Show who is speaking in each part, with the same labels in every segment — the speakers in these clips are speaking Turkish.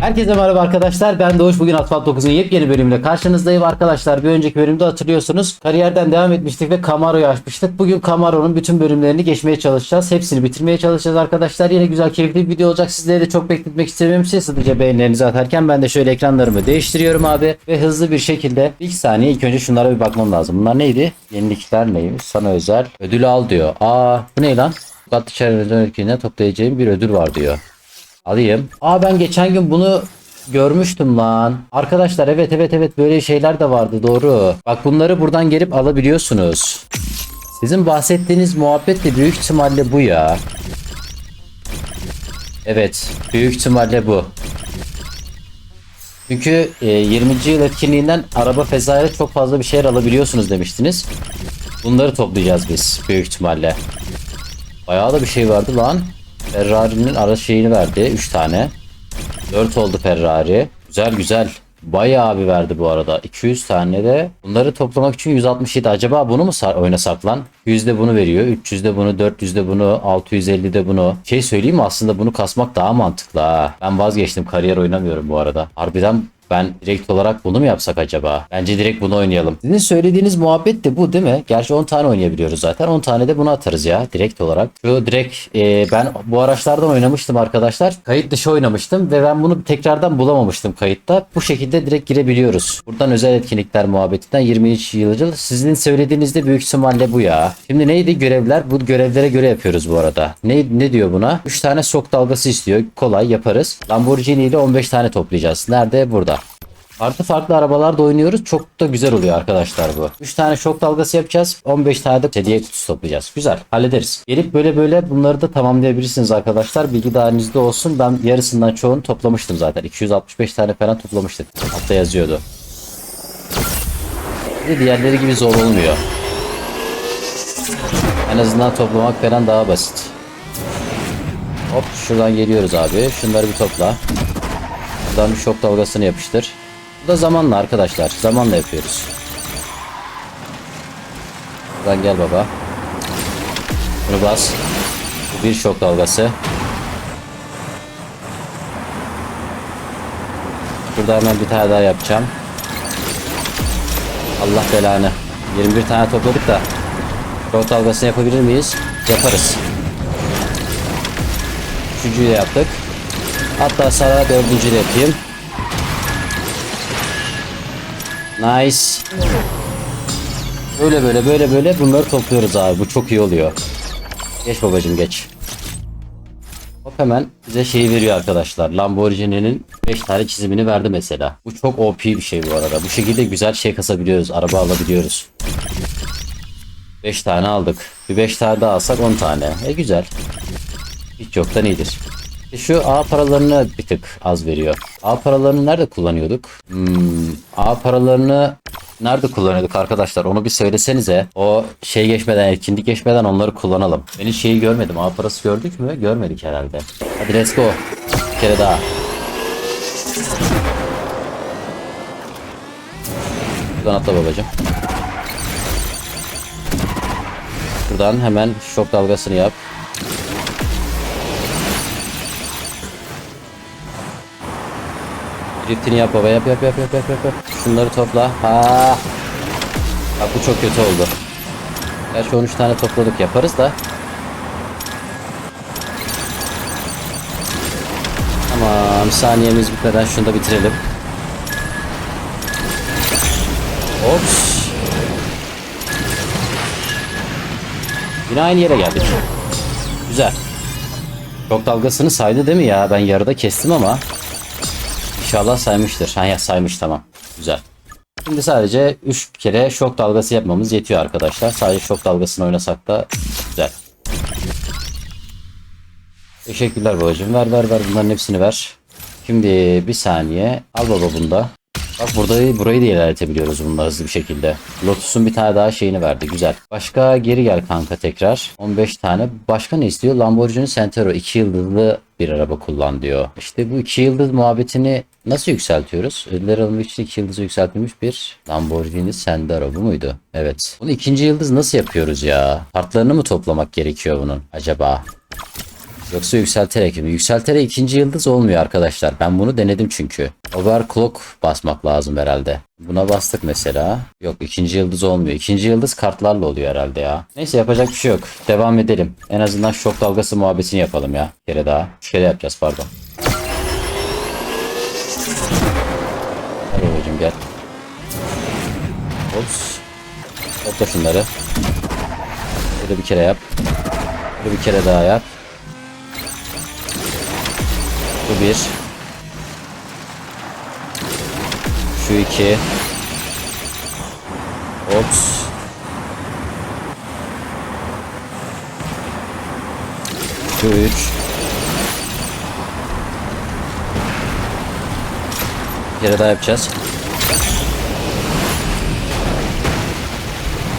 Speaker 1: Herkese merhaba arkadaşlar. Ben Doğuş. Bugün Asfalt 9'un yepyeni bölümüyle karşınızdayım arkadaşlar. Bir önceki bölümde hatırlıyorsunuz. Kariyerden devam etmiştik ve Camaro'yu açmıştık. Bugün Camaro'nun bütün bölümlerini geçmeye çalışacağız. Hepsini bitirmeye çalışacağız arkadaşlar. Yine güzel keyifli bir video olacak. Sizleri de çok bekletmek istemiyorum. Siz hızlıca beğenilerinizi atarken ben de şöyle ekranlarımı değiştiriyorum abi. Ve hızlı bir şekilde ilk saniye ilk önce şunlara bir bakmam lazım. Bunlar neydi? Yenilikler neymiş? Sana özel. Ödül al diyor. Aa bu ne lan? Katlı çevreden ülkene toplayacağım bir ödül var diyor. Alayım. Aa ben geçen gün bunu görmüştüm lan. Arkadaşlar evet evet evet böyle şeyler de vardı doğru. Bak bunları buradan gelip alabiliyorsunuz. Sizin bahsettiğiniz muhabbet de büyük ihtimalle bu ya. Evet büyük ihtimalle bu. Çünkü e, 20. yıl etkinliğinden araba fezaya çok fazla bir şeyler alabiliyorsunuz demiştiniz. Bunları toplayacağız biz büyük ihtimalle. Bayağı da bir şey vardı lan. Ferrari'nin ara şeyini verdi. 3 tane. 4 oldu Ferrari. Güzel güzel. Bayağı bir verdi bu arada. 200 tane de. Bunları toplamak için 167. Acaba bunu mu oynasak lan? 100 de bunu veriyor. 300 de bunu, 400 de bunu, 650 de bunu. Şey söyleyeyim mi? Aslında bunu kasmak daha mantıklı ha. Ben vazgeçtim. Kariyer oynamıyorum bu arada. Harbiden ben direkt olarak bunu mu yapsak acaba? Bence direkt bunu oynayalım. Sizin söylediğiniz muhabbet de bu değil mi? Gerçi 10 tane oynayabiliyoruz zaten. 10 tane de bunu atarız ya direkt olarak. Şu direkt e, ben bu araçlardan oynamıştım arkadaşlar. Kayıt dışı oynamıştım ve ben bunu tekrardan bulamamıştım kayıtta. Bu şekilde direkt girebiliyoruz. Buradan özel etkinlikler muhabbetinden 23 yıl. Sizin söylediğiniz de büyük ihtimalle bu ya. Şimdi neydi görevler? Bu görevlere göre yapıyoruz bu arada. Ne, ne diyor buna? 3 tane sok dalgası istiyor. Kolay yaparız. Lamborghini ile 15 tane toplayacağız. Nerede? Burada. Farklı farklı arabalarda oynuyoruz. Çok da güzel oluyor arkadaşlar bu. 3 tane şok dalgası yapacağız. 15 tane de hediye kutusu toplayacağız. Güzel. Hallederiz. Gelip böyle böyle bunları da tamamlayabilirsiniz arkadaşlar. Bilgi dahilinizde olsun. Ben yarısından çoğunu toplamıştım zaten. 265 tane falan toplamıştık. Altta yazıyordu. Bir diğerleri gibi zor olmuyor. En azından toplamak falan daha basit. Hop şuradan geliyoruz abi. Şunları bir topla. Buradan bir şok dalgasını yapıştır. Bu da zamanla arkadaşlar. Zamanla yapıyoruz. Buradan gel baba. Bunu bas. Bu bir şok dalgası. Burada hemen bir tane daha yapacağım. Allah belanı. 21 tane topladık da. Şok dalgasını yapabilir miyiz? Yaparız. Üçüncüyü de yaptık. Hatta sana dördüncüyü de yapayım. Nice. Böyle böyle böyle böyle bunları topluyoruz abi. Bu çok iyi oluyor. Geç babacım geç. Hop hemen bize şeyi veriyor arkadaşlar. Lamborghini'nin 5 tane çizimini verdi mesela. Bu çok OP bir şey bu arada. Bu şekilde güzel şey kasabiliyoruz. Araba alabiliyoruz. 5 tane aldık. Bir 5 tane daha alsak 10 tane. E güzel. Hiç yoktan iyidir. Şu A paralarını bir tık az veriyor. A paralarını nerede kullanıyorduk? Hmm, A paralarını nerede kullanıyorduk arkadaşlar? Onu bir söylesenize. O şey geçmeden, etkinlik geçmeden onları kullanalım. Ben hiç şeyi görmedim. A parası gördük mü? Görmedik herhalde. Hadi let's go. Bir kere daha. Buradan atla babacım. Buradan hemen şok dalgasını yap. Driftini yap baba yap yap yap yap yap yap. Şunları topla. Ha. Bak bu çok kötü oldu. Gerçi 13 tane topladık yaparız da. Tamam saniyemiz bitmeden şunu da bitirelim. Ops. Yine aynı yere geldik. Güzel. Çok dalgasını saydı değil mi ya? Ben yarıda kestim ama. İnşallah saymıştır. Ha ya saymış tamam. Güzel. Şimdi sadece 3 kere şok dalgası yapmamız yetiyor arkadaşlar. Sadece şok dalgasını oynasak da güzel. Teşekkürler babacığım. Ver ver ver bunların hepsini ver. Şimdi bir saniye. Al baba bunda. Bak burada burayı da ilerletebiliyoruz bununla hızlı bir şekilde. Lotus'un bir tane daha şeyini verdi. Güzel. Başka geri gel kanka tekrar. 15 tane. Başka ne istiyor? Lamborghini Centero 2 yıldızlı bir araba kullan diyor. İşte bu 2 yıldız muhabbetini nasıl yükseltiyoruz? Ödüller alınmak için 2 yıldızı yükseltilmiş bir Lamborghini Sendero bu muydu? Evet. Bunu ikinci yıldız nasıl yapıyoruz ya? Partlarını mı toplamak gerekiyor bunun acaba? Yoksa yükselterek mi? Yükselterek ikinci yıldız olmuyor arkadaşlar. Ben bunu denedim çünkü. Overclock basmak lazım herhalde. Buna bastık mesela. Yok ikinci yıldız olmuyor. İkinci yıldız kartlarla oluyor herhalde ya. Neyse yapacak bir şey yok. Devam edelim. En azından şok dalgası muhabbetini yapalım ya. Bir kere daha. Bir kere yapacağız pardon. Hadi babacım gel. Ops. Topla şunları. Şöyle bir kere yap. Şöyle bir kere daha yap. Bu bir. Şu iki. Ops. Şu üç. Bir kere daha yapacağız.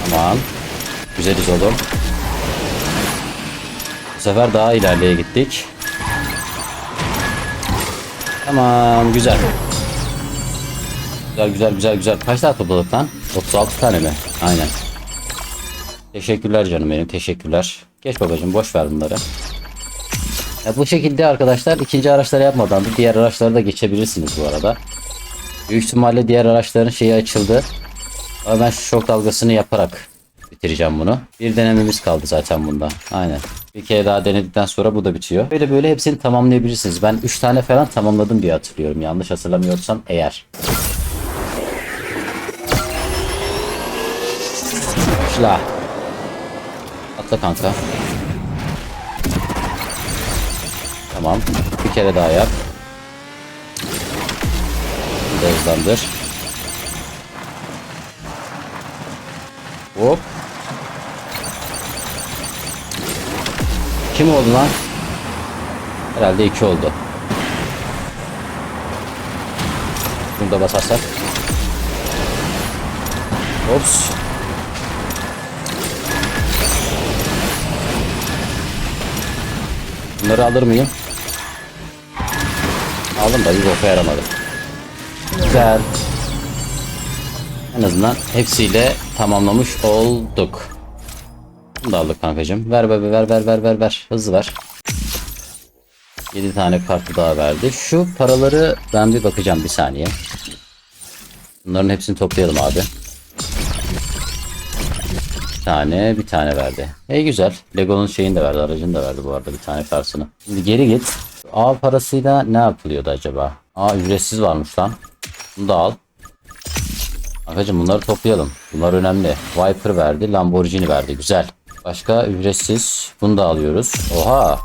Speaker 1: Tamam. Güzeliz oğlum. Bu sefer daha ilerleye gittik. Tamam güzel. Güzel güzel güzel güzel. Kaç tane topladık lan? 36 tane mi? Aynen. Teşekkürler canım benim teşekkürler. Geç babacım boş ver bunları. Ya bu şekilde arkadaşlar ikinci araçları yapmadan da diğer araçları da geçebilirsiniz bu arada. Büyük ihtimalle diğer araçların şeyi açıldı. Ama ben şu şok dalgasını yaparak bitireceğim bunu. Bir denememiz kaldı zaten bunda. Aynen. Bir kere daha denedikten sonra bu da bitiyor. Böyle böyle hepsini tamamlayabilirsiniz. Ben 3 tane falan tamamladım diye hatırlıyorum. Yanlış hatırlamıyorsam eğer. Başla. Atla kanka. Tamam. Bir kere daha yap. Bir de hızlandır. Hop. Kim oldu lan? Herhalde iki oldu. Bunu da basarsak. Ops. Bunları alır mıyım? Aldım da bir boka yaramadı. Güzel. En azından hepsiyle tamamlamış olduk. Bunu da aldık kankacım. Ver ver ver ver ver ver ver. Hızlı ver. 7 tane kartı daha verdi. Şu paraları ben bir bakacağım bir saniye. Bunların hepsini toplayalım abi. Bir tane bir tane verdi. E güzel. Lego'nun şeyini de verdi. Aracını da verdi bu arada bir tane kartını. Şimdi geri git. A parasıyla ne yapılıyordu acaba? A ücretsiz varmış lan. Bunu da al. Kankacım bunları toplayalım. Bunlar önemli. Viper verdi. Lamborghini verdi. Güzel. Başka ücretsiz. Bunu da alıyoruz. Oha.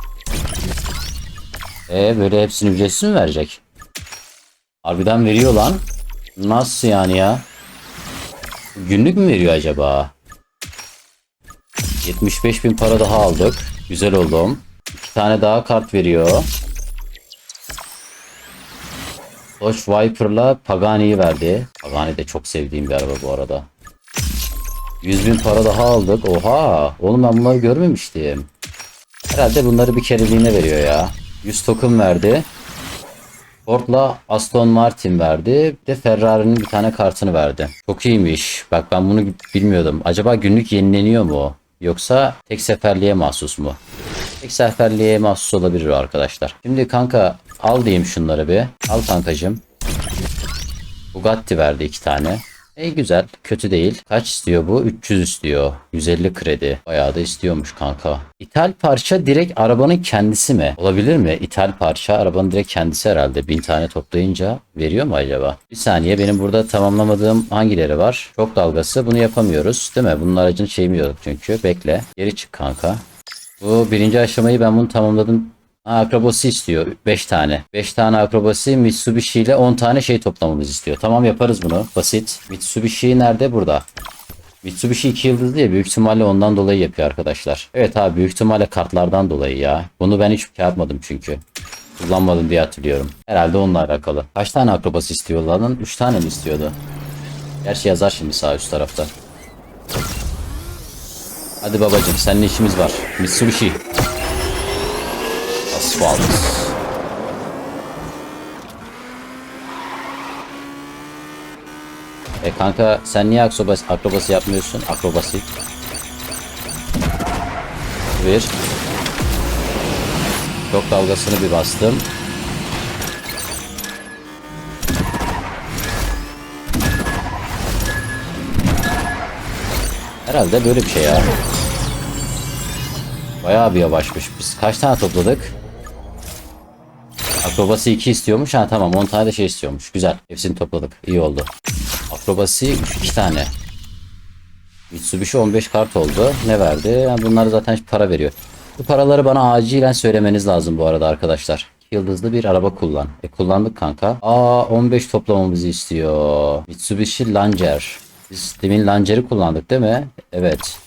Speaker 1: E böyle hepsini ücretsiz mi verecek? Harbiden veriyor lan. Nasıl yani ya? Günlük mü veriyor acaba? 75 bin para daha aldık. Güzel oldum. İki tane daha kart veriyor. Dodge Viper'la Pagani'yi verdi. Pagani de çok sevdiğim bir araba bu arada. 100 bin para daha aldık. Oha! Oğlum ben bunları görmemiştim. Herhalde bunları bir kereliğine veriyor ya. 100 token verdi. Ford'la Aston Martin verdi. Bir de Ferrari'nin bir tane kartını verdi. Çok iyiymiş. Bak ben bunu bilmiyordum. Acaba günlük yenileniyor mu? Yoksa tek seferliğe mahsus mu? Tek seferliğe mahsus olabilir arkadaşlar. Şimdi kanka al diyeyim şunları bir. Al kankacım. Bugatti verdi iki tane. E güzel. Kötü değil. Kaç istiyor bu? 300 istiyor. 150 kredi. Bayağı da istiyormuş kanka. İthal parça direkt arabanın kendisi mi? Olabilir mi? İthal parça arabanın direkt kendisi herhalde. 1000 tane toplayınca veriyor mu acaba? Bir saniye benim burada tamamlamadığım hangileri var? Çok dalgası. Bunu yapamıyoruz. Değil mi? Bunun aracın şeyimi yok çünkü. Bekle. Geri çık kanka. Bu birinci aşamayı ben bunu tamamladım. Akrobasi istiyor. 5 tane. 5 tane akrobasi Mitsubishi ile 10 tane şey toplamamız istiyor. Tamam yaparız bunu. Basit. Mitsubishi nerede? Burada. Mitsubishi 2 yıldız diye büyük ihtimalle ondan dolayı yapıyor arkadaşlar. Evet abi büyük ihtimalle kartlardan dolayı ya. Bunu ben hiç şey yapmadım çünkü. Kullanmadım diye hatırlıyorum. Herhalde onunla alakalı. Kaç tane akrobasi istiyor lan? 3 tane mi istiyordu? Gerçi yazar şimdi sağ üst tarafta. Hadi babacım seninle işimiz var. Mitsubishi. Asfalt. E kanka sen niye akrobasi, akrobasi yapmıyorsun? Akrobasi. Bir. Çok dalgasını bir bastım. Herhalde böyle bir şey ya. Bayağı bir yavaşmış. Biz kaç tane topladık? Akrobasi 2 istiyormuş. Ha tamam 10 tane de şey istiyormuş. Güzel. Hepsini topladık. İyi oldu. Akrobasi 2 tane. Mitsubishi 15 kart oldu. Ne verdi? Yani bunlar zaten para veriyor. Bu paraları bana acilen söylemeniz lazım bu arada arkadaşlar. Yıldızlı bir araba kullan. E kullandık kanka. Aa 15 toplamamızı istiyor. Mitsubishi Lancer. Biz demin Lancer'i kullandık değil mi? Evet.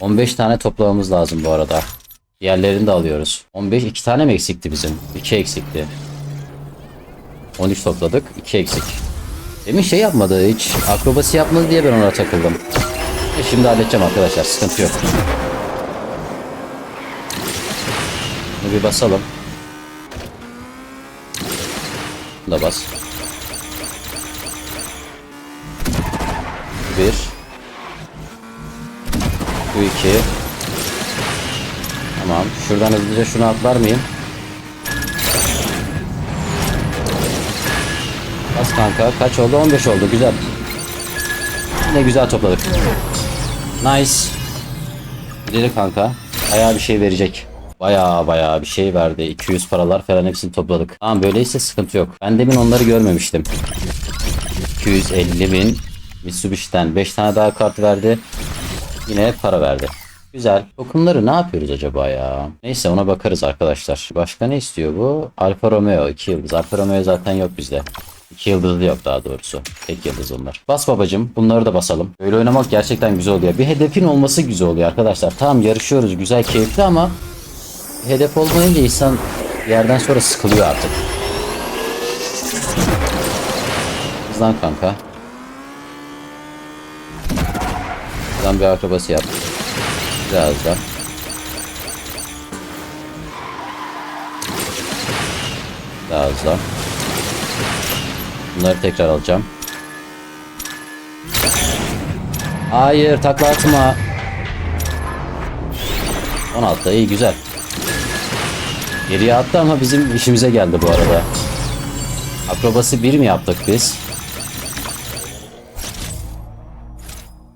Speaker 1: 15 tane toplamamız lazım bu arada. Diğerlerini de alıyoruz. 15 2 tane mi eksikti bizim? 2 eksikti. 13 topladık. 2 eksik. Demin şey yapmadı hiç. Akrobasi yapmadı diye ben ona takıldım. E şimdi halledeceğim arkadaşlar. Sıkıntı yok. Bunu bir basalım. Bunu da bas. Bir. Bu iki. Tamam. Şuradan hızlıca şunu atlar mıyım? Bas kanka. Kaç oldu? 15 oldu. Güzel. Yine güzel topladık. Nice. Gidelim kanka. Bayağı bir şey verecek. Bayağı bayağı bir şey verdi. 200 paralar falan hepsini topladık. Tamam böyleyse sıkıntı yok. Ben demin onları görmemiştim. 250 bin. Mitsubishi'den 5 tane daha kart verdi. Yine para verdi. Güzel. Tokenları ne yapıyoruz acaba ya? Neyse ona bakarız arkadaşlar. Başka ne istiyor bu? Alfa Romeo 2 yıldız. Alfa Romeo zaten yok bizde. 2 yıldızlı yok daha doğrusu. Tek yıldız onlar. Bas babacım. Bunları da basalım. Böyle oynamak gerçekten güzel oluyor. Bir hedefin olması güzel oluyor arkadaşlar. Tamam yarışıyoruz. Güzel keyifli ama hedef olmayınca insan yerden sonra sıkılıyor artık. Hızlan kanka. Hızlan bir akrobası yap. Biraz da. Biraz da. Bunları tekrar alacağım. Hayır takla atma. 16 iyi güzel. Geriye attı ama bizim işimize geldi bu arada. Akrobası 1 mi yaptık biz?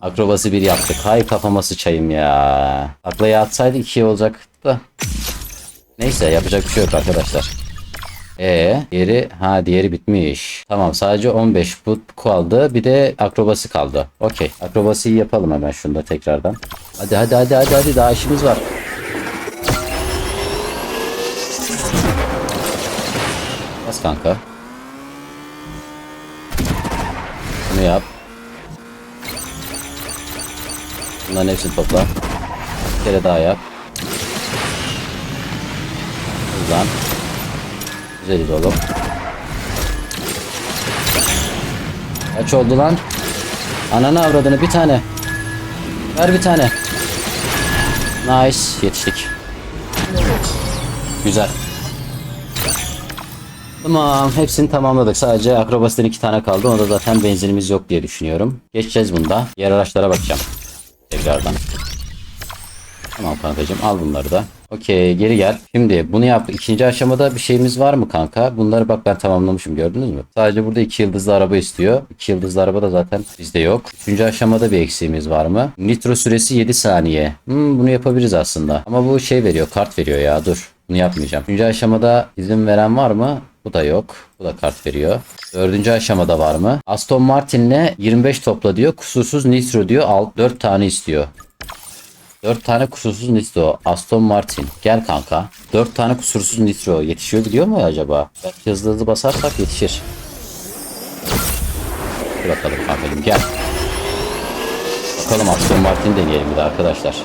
Speaker 1: Akrobası 1 yaptık. Hay kafama sıçayım ya. Taklaya atsaydı 2 olacaktı da. Neyse yapacak bir şey yok arkadaşlar. E diğeri ha diğeri bitmiş. Tamam sadece 15 bu kaldı. Bir de akrobasi kaldı. Okey. Akrobasiyi yapalım hemen şunda tekrardan. Hadi hadi hadi hadi hadi daha işimiz var. Bas kanka. Bunu yap. Bunların hepsini topla. Bir kere daha yap. Hızlan. Güzeliz oğlum. Kaç oldu lan? Ananı avradını bir tane. Ver bir tane. Nice. Yetiştik. Güzel. Tamam. Hepsini tamamladık. Sadece akrobasiden iki tane kaldı. Onda zaten benzinimiz yok diye düşünüyorum. Geçeceğiz bunda. Diğer araçlara bakacağım. Tekrardan. Tamam kankacığım al bunları da. Okey geri gel. Şimdi bunu yap. İkinci aşamada bir şeyimiz var mı kanka? Bunları bak ben tamamlamışım gördünüz mü? Sadece burada iki yıldızlı araba istiyor. İki yıldızlı araba da zaten bizde yok. Üçüncü aşamada bir eksiğimiz var mı? Nitro süresi 7 saniye. Hmm, bunu yapabiliriz aslında. Ama bu şey veriyor kart veriyor ya dur. Bunu yapmayacağım. Üçüncü aşamada izin veren var mı? Bu da yok. Bu da kart veriyor. Dördüncü aşamada var mı? Aston Martin'le 25 topla diyor. Kusursuz nitro diyor. Al, 4 tane istiyor. 4 tane kusursuz nitro. Aston Martin. Gel kanka. 4 tane kusursuz nitro. Yetişiyor biliyor mu acaba? Belki hızlı hızlı basarsak yetişir. Dur bakalım kankacığım gel. Bakalım Aston Martin deneyelim bir de arkadaşlar.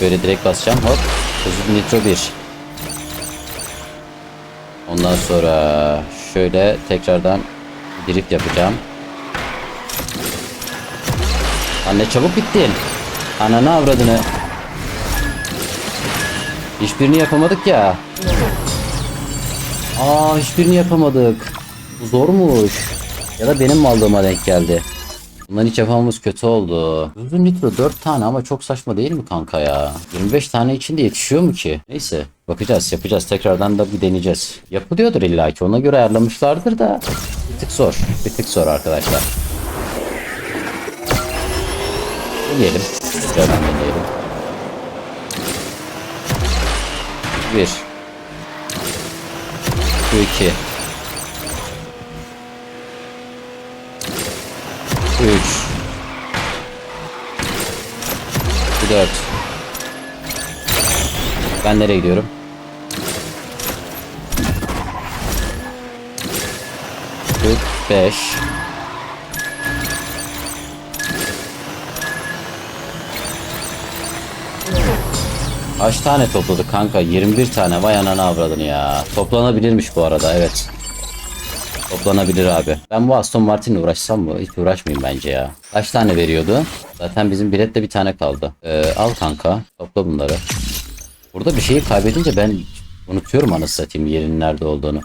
Speaker 1: Böyle direkt basacağım. Hop. Kusursuz nitro 1. Ondan sonra şöyle tekrardan drift yapacağım. Anne çabuk bittin. Ananı avradını. Hiçbirini yapamadık ya. Aa hiçbirini yapamadık. Bu zormuş. Ya da benim mallığıma denk geldi. Bundan hiç yapamamız kötü oldu. Uzun nitro 4 tane ama çok saçma değil mi kanka ya? 25 tane içinde yetişiyor mu ki? Neyse bakacağız yapacağız tekrardan da bir deneyeceğiz. Yapılıyordur illaki ona göre ayarlamışlardır da bir tık zor. Bir tık zor arkadaşlar. Deneyelim. Tekrardan deneyelim. Bir. Şu iki. Üç. Bu dört. Ben nereye gidiyorum? Şu beş. Kaç tane topladık kanka? 21 tane. Vay anana avradını ya. Toplanabilirmiş bu arada evet. Toplanabilir abi. Ben bu Aston Martin'le uğraşsam mı? Hiç uğraşmayayım bence ya. Kaç tane veriyordu? Zaten bizim bilette bir tane kaldı. Ee, al kanka. Topla bunları. Burada bir şeyi kaybedince ben unutuyorum anasını satayım yerin nerede olduğunu.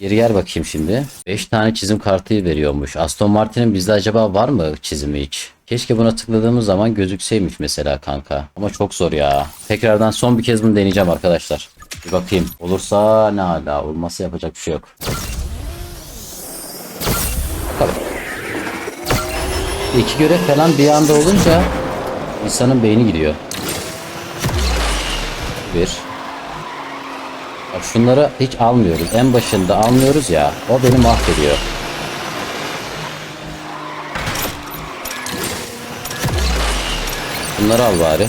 Speaker 1: Geri gel bakayım şimdi. 5 tane çizim kartı veriyormuş. Aston Martin'in bizde acaba var mı çizimi hiç? Keşke buna tıkladığımız zaman gözükseymiş mesela kanka. Ama çok zor ya. Tekrardan son bir kez bunu deneyeceğim arkadaşlar. Bir bakayım. Olursa ne hala. Olmazsa yapacak bir şey yok. Bakalım. İki görev falan bir anda olunca insanın beyni gidiyor. Bir. Şunları hiç almıyoruz. En başında almıyoruz ya. O beni mahvediyor. Bunları al bari.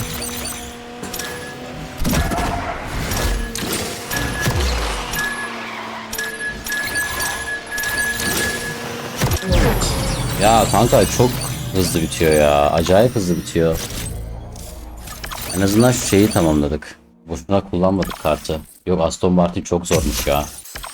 Speaker 1: Ya kanka çok hızlı bitiyor ya. Acayip hızlı bitiyor. En azından şu şeyi tamamladık. Boşuna kullanmadık kartı. Yok Aston Martin çok zormuş ya.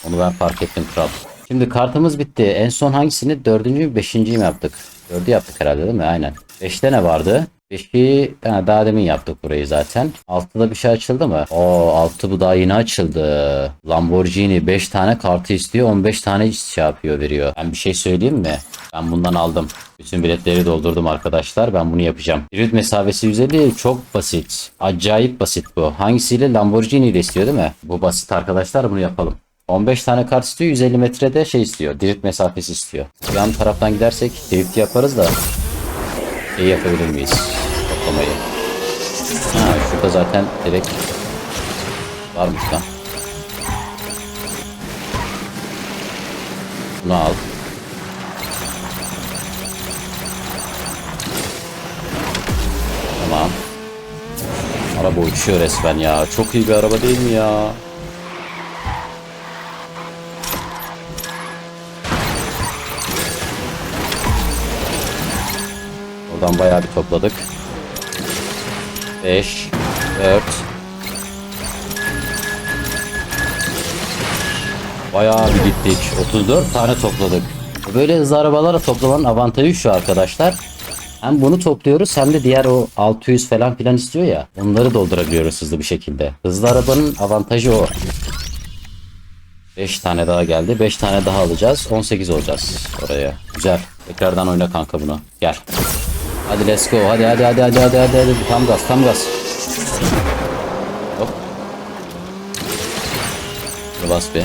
Speaker 1: Onu ben fark ettim kral. Şimdi kartımız bitti. En son hangisini? Dördüncü mü beşinciyi mi yaptık? Dördü yaptık herhalde değil mi? Aynen. Beşte ne vardı? Beşi ha, daha demin yaptık burayı zaten. Altıda bir şey açıldı mı? Oo altı bu daha yeni açıldı. Lamborghini 5 tane kartı istiyor 15 tane şey yapıyor veriyor. Ben bir şey söyleyeyim mi? Ben bundan aldım. Bütün biletleri doldurdum arkadaşlar. Ben bunu yapacağım. Yürüt mesafesi 150 çok basit. Acayip basit bu. Hangisiyle? Lamborghini ile istiyor değil mi? Bu basit arkadaşlar bunu yapalım. 15 tane kart istiyor. 150 metrede şey istiyor. Drift mesafesi istiyor. Yan taraftan gidersek drift yaparız da şey yapabilir miyiz? Toplamayı. Ha şurada zaten direkt varmış lan. Bunu al. Tamam. Araba uçuyor resmen ya. Çok iyi bir araba değil mi ya? Oradan bayağı bir topladık. 5 4 Bayağı bir gittik. 34 tane topladık. Böyle hızlı arabalara toplamanın avantajı şu arkadaşlar. Hem bunu topluyoruz hem de diğer o 600 falan filan istiyor ya. Onları doldurabiliyoruz hızlı bir şekilde. Hızlı arabanın avantajı o. 5 tane daha geldi. 5 tane daha alacağız. 18 olacağız oraya. Güzel. Tekrardan oyna kanka bunu. Gel. Hadi let's go. Hadi hadi hadi hadi hadi hadi. hadi. Tam gaz tam gaz. Hop. Bas bir.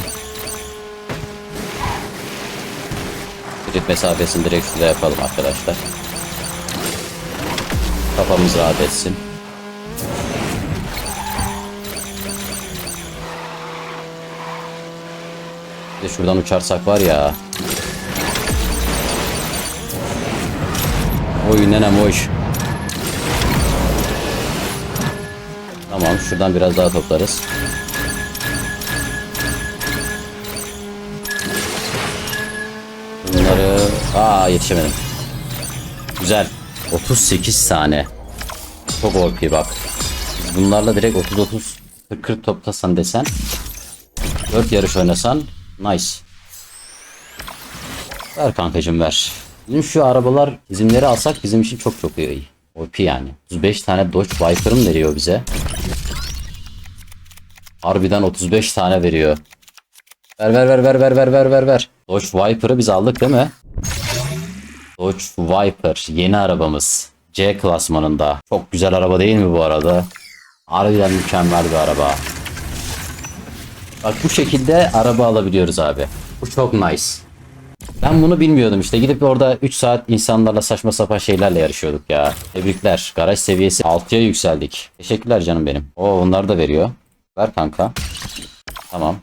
Speaker 1: Grip mesafesini direkt şurada yapalım arkadaşlar. Kafamız rahat etsin. De şuradan uçarsak var ya. Oy nenem hoş. Tamam şuradan biraz daha toplarız. Bunları... Aa yetişemedim. Güzel. 38 tane. Çok OP bak. Bunlarla direkt 30-30 40 toplasan desen 4 yarış oynasan nice. Ver kankacım ver. Bizim şu arabalar isimleri alsak bizim için çok çok iyi. OP yani. 35 tane Dodge Viper'ım veriyor bize. Harbiden 35 tane veriyor. Ver ver ver ver ver ver ver ver ver. Dodge Viper'ı biz aldık değil mi? Dodge Viper yeni arabamız. C klasmanında. Çok güzel araba değil mi bu arada? Harbiden mükemmel bir araba. Bak bu şekilde araba alabiliyoruz abi. Bu çok nice. Ben bunu bilmiyordum işte. Gidip orada 3 saat insanlarla saçma sapan şeylerle yarışıyorduk ya. Tebrikler. Garaj seviyesi 6'ya yükseldik. Teşekkürler canım benim. Oo onlar da veriyor. Ver kanka. Tamam.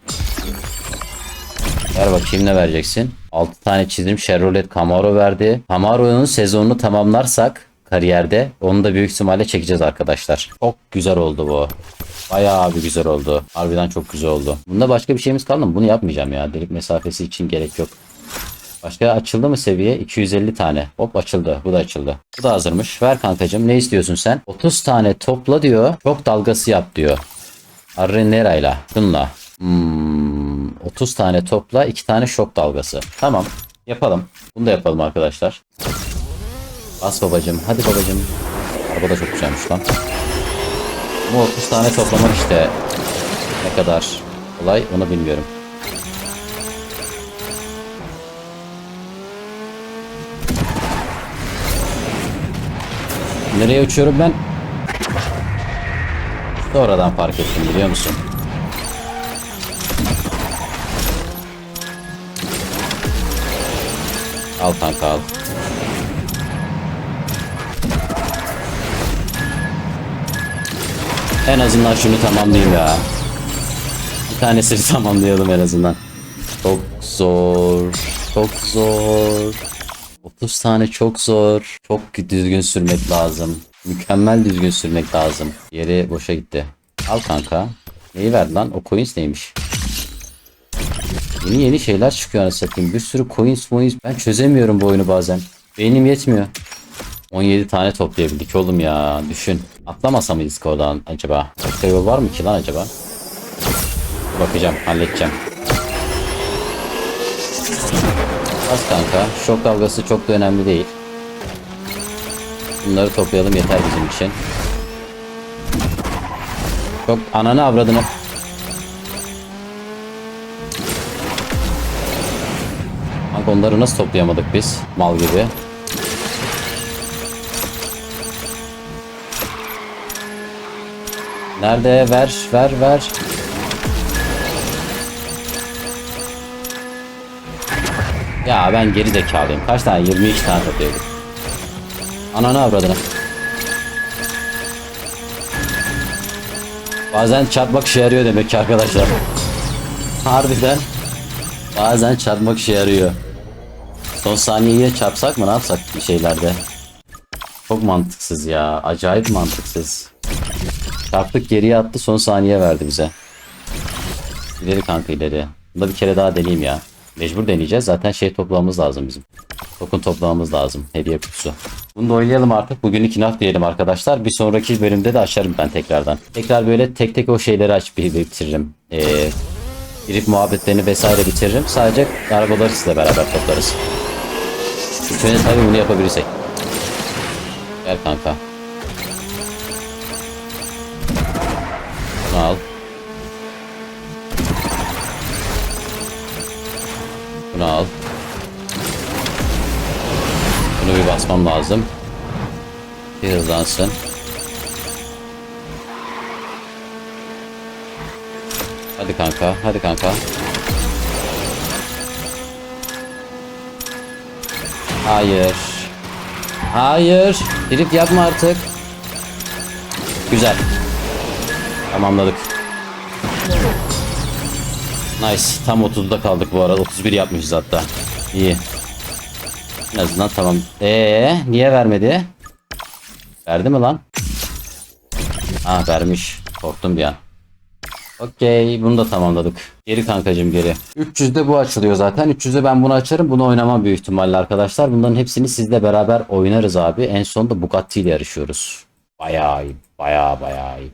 Speaker 1: Ver bakayım ne vereceksin? 6 tane çizim Chevrolet Camaro verdi. Camaro'nun sezonunu tamamlarsak kariyerde onu da büyük ihtimalle çekeceğiz arkadaşlar. Çok güzel oldu bu. Bayağı bir güzel oldu. Harbiden çok güzel oldu. Bunda başka bir şeyimiz kaldı mı? Bunu yapmayacağım ya. Delik mesafesi için gerek yok. Başka açıldı mı seviye? 250 tane. Hop açıldı. Bu da açıldı. Bu da hazırmış. Ver kankacım. Ne istiyorsun sen? 30 tane topla diyor. Çok dalgası yap diyor. Arrenera'yla. Şunla. Hmm, 30 tane topla 2 tane şok dalgası. Tamam. Yapalım. Bunu da yapalım arkadaşlar. Bas babacım. Hadi babacım. Araba da çok güzelmiş lan. Ama 30 tane toplamak işte ne kadar kolay onu bilmiyorum. Nereye uçuyorum ben? Sonradan fark ettim biliyor musun? Al kanka al. En azından şunu tamamlayayım ya. Bir tanesini tamamlayalım en azından. Çok zor. Çok zor. 30 tane çok zor. Çok düzgün sürmek lazım. Mükemmel düzgün sürmek lazım. Yeri boşa gitti. Al kanka. Neyi verdi lan? O coins neymiş? Yeni yeni şeyler çıkıyor anasını satayım. Bir sürü coins coins. Ben çözemiyorum bu oyunu bazen. Beynim yetmiyor. 17 tane toplayabildik oğlum ya. Düşün. Atlamasa mıyız oradan acaba? Başka yol var mı ki lan acaba? Bakacağım. Halledeceğim. Az kanka. Şok dalgası çok da önemli değil. Bunları toplayalım yeter bizim için. Çok ananı avradını. Kanka onları nasıl toplayamadık biz? Mal gibi. Nerede? Ver, ver, ver. Ya ben geri zekalıyım. Kaç tane? 22 tane toplayabildim. Ananı avradını. Bazen çarpmak işe yarıyor demek ki arkadaşlar. Harbiden. Bazen çarpmak işe yarıyor. Son saniyeye çarpsak mı ne yapsak bir şeylerde? Çok mantıksız ya. Acayip mantıksız. Çarptık geriye attı son saniye verdi bize. İleri kanka ileri. Bunu bir kere daha deneyeyim ya. Mecbur deneyeceğiz. Zaten şey toplamamız lazım bizim. Token toplamamız lazım. Hediye kutusu. Bunu da oynayalım artık. Bugünlük inaf diyelim arkadaşlar. Bir sonraki bölümde de açarım ben tekrardan. Tekrar böyle tek tek o şeyleri aç bitiririm. Ee, girip muhabbetlerini vesaire bitiririm. Sadece arabaları sizle beraber toplarız. Lütfen tabii bunu yapabilirsek. Gel kanka. Bunu al. Bunu al. Bunu bir basmam lazım. Bir hızlansın. Hadi kanka, hadi kanka. Hayır. Hayır. Drift yapma artık. Güzel. Tamamladık. Nice. Tam 30'da kaldık bu arada. 31 yapmışız hatta. İyi. En azından tamam. Ee, niye vermedi? Verdi mi lan? Ha vermiş. Korktum bir an. Okey bunu da tamamladık. Geri kankacım geri. 300'de bu açılıyor zaten. 300'de ben bunu açarım. Bunu oynamam büyük ihtimalle arkadaşlar. Bunların hepsini sizle beraber oynarız abi. En son da Bugatti ile yarışıyoruz. Bayağı iyi. Bayağı bayağı iyi.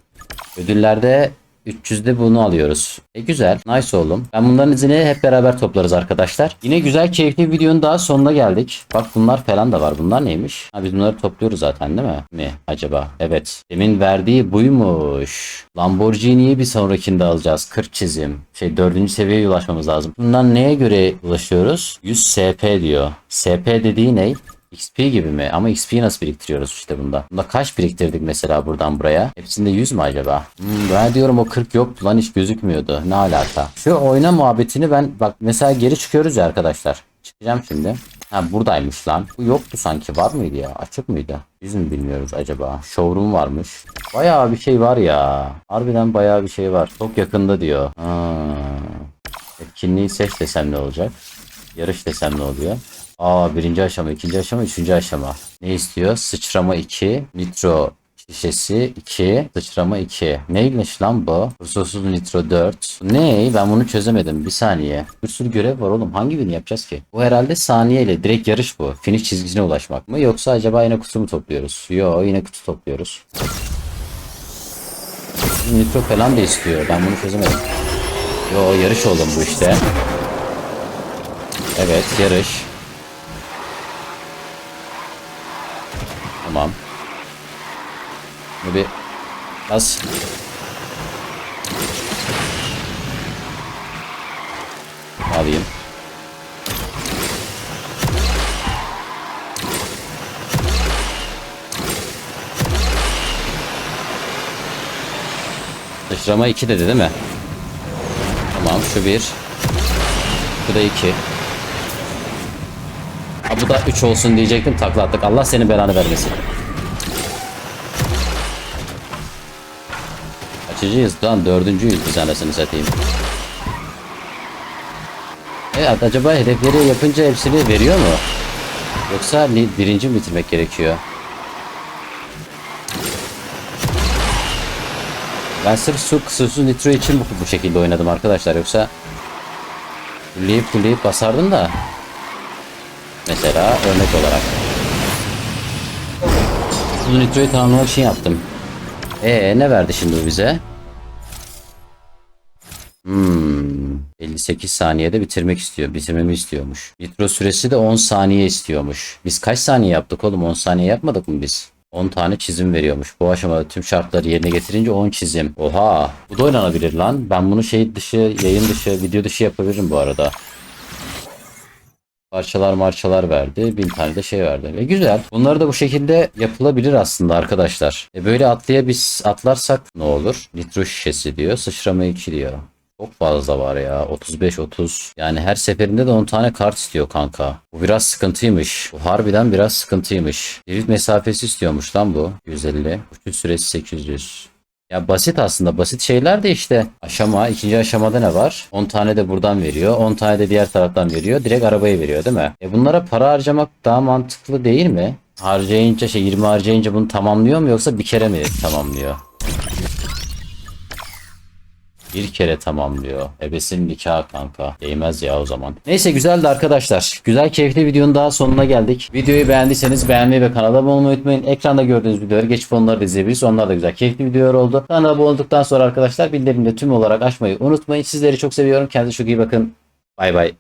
Speaker 1: Ödüllerde 300'de bunu alıyoruz. E güzel. Nice oğlum. Ben bunların izini hep beraber toplarız arkadaşlar. Yine güzel keyifli bir videonun daha sonuna geldik. Bak bunlar falan da var. Bunlar neymiş? Ha biz bunları topluyoruz zaten değil mi? Mi acaba? Evet. Demin verdiği buymuş. Lamborghini'yi bir sonrakinde alacağız. 40 çizim. Şey 4. seviyeye ulaşmamız lazım. Bundan neye göre ulaşıyoruz? 100 SP diyor. SP dediği ne? XP gibi mi? Ama XP'yi nasıl biriktiriyoruz işte bunda? Bunda kaç biriktirdik mesela buradan buraya? Hepsinde 100 mü acaba? Hmm, ben diyorum o 40 yoktu lan hiç gözükmüyordu. Ne alaka? Şu oyna muhabbetini ben bak mesela geri çıkıyoruz ya arkadaşlar. Çıkacağım şimdi. Ha buradaymış lan. Bu yoktu sanki. Var mıydı ya? Açık mıydı? Biz mi bilmiyoruz acaba? Showroom varmış. Bayağı bir şey var ya. Harbiden bayağı bir şey var. Çok yakında diyor. Ha. Etkinliği seç desem ne olacak? Yarış desem ne oluyor? Aa birinci aşama, ikinci aşama, üçüncü aşama. Ne istiyor? Sıçrama 2, nitro şişesi 2, sıçrama 2. Neymiş lan bu? Kusursuz nitro 4. Ne? Ben bunu çözemedim. Bir saniye. Bir sürü görev var oğlum. Hangi birini yapacağız ki? Bu herhalde saniyeyle. Direkt yarış bu. Finish çizgisine ulaşmak mı? Yoksa acaba yine kutu mu topluyoruz? Yo yine kutu topluyoruz. Nitro falan da istiyor. Ben bunu çözemedim. Yo yarış oğlum bu işte. Evet yarış. Tamam. Bunu bir bas. Alayım. Sıçrama 2 dedi değil mi? Tamam şu bir. Bu da 2. Bu da 3 olsun diyecektim takla attık. Allah senin belanı vermesin. Kaçıncıyız lan? Dördüncüyüz biz anasını satayım. Evet acaba hedefleri yapınca hepsini veriyor mu? Yoksa birinci mi bitirmek gerekiyor? Ben sırf su kusursuz nitro için bu, bu şekilde oynadım arkadaşlar. Yoksa fulleyip fulleyip basardım da. Mesela örnek olarak. Kusursuz nitroyu tamamlamak için yaptım. Ee ne verdi şimdi bu bize? Hmm, 58 saniyede bitirmek istiyor. Bitirmemi istiyormuş. Nitro süresi de 10 saniye istiyormuş. Biz kaç saniye yaptık oğlum? 10 saniye yapmadık mı biz? 10 tane çizim veriyormuş. Bu aşamada tüm şartları yerine getirince 10 çizim. Oha! Bu da oynanabilir lan. Ben bunu şey dışı, yayın dışı, video dışı yapabilirim bu arada. Parçalar marçalar verdi. Bin tane de şey verdi. E güzel. Bunları da bu şekilde yapılabilir aslında arkadaşlar. E böyle atlıya biz atlarsak ne olur? Nitro şişesi diyor. Sıçrama 2 diyor. Çok fazla var ya. 35-30. Yani her seferinde de 10 tane kart istiyor kanka. Bu biraz sıkıntıymış. Bu harbiden biraz sıkıntıymış. Derit mesafesi istiyormuş lan bu. 150. Uçuş süresi 800. Ya basit aslında. Basit şeyler de işte. Aşama. ikinci aşamada ne var? 10 tane de buradan veriyor. 10 tane de diğer taraftan veriyor. Direkt arabayı veriyor değil mi? E bunlara para harcamak daha mantıklı değil mi? Harcayınca şey 20 harcayınca bunu tamamlıyor mu yoksa bir kere mi tamamlıyor? Bir kere tamamlıyor. Ebesin nikahı kanka. Değmez ya o zaman. Neyse güzeldi arkadaşlar. Güzel keyifli videonun daha sonuna geldik. Videoyu beğendiyseniz beğenmeyi ve kanala abone olmayı unutmayın. Ekranda gördüğünüz videoları geçip onları da izleyebilirsiniz. Onlar da güzel keyifli videolar oldu. Kanala abone olduktan sonra arkadaşlar bildirimleri tüm olarak açmayı unutmayın. Sizleri çok seviyorum. Kendinize çok iyi bakın. Bay bay.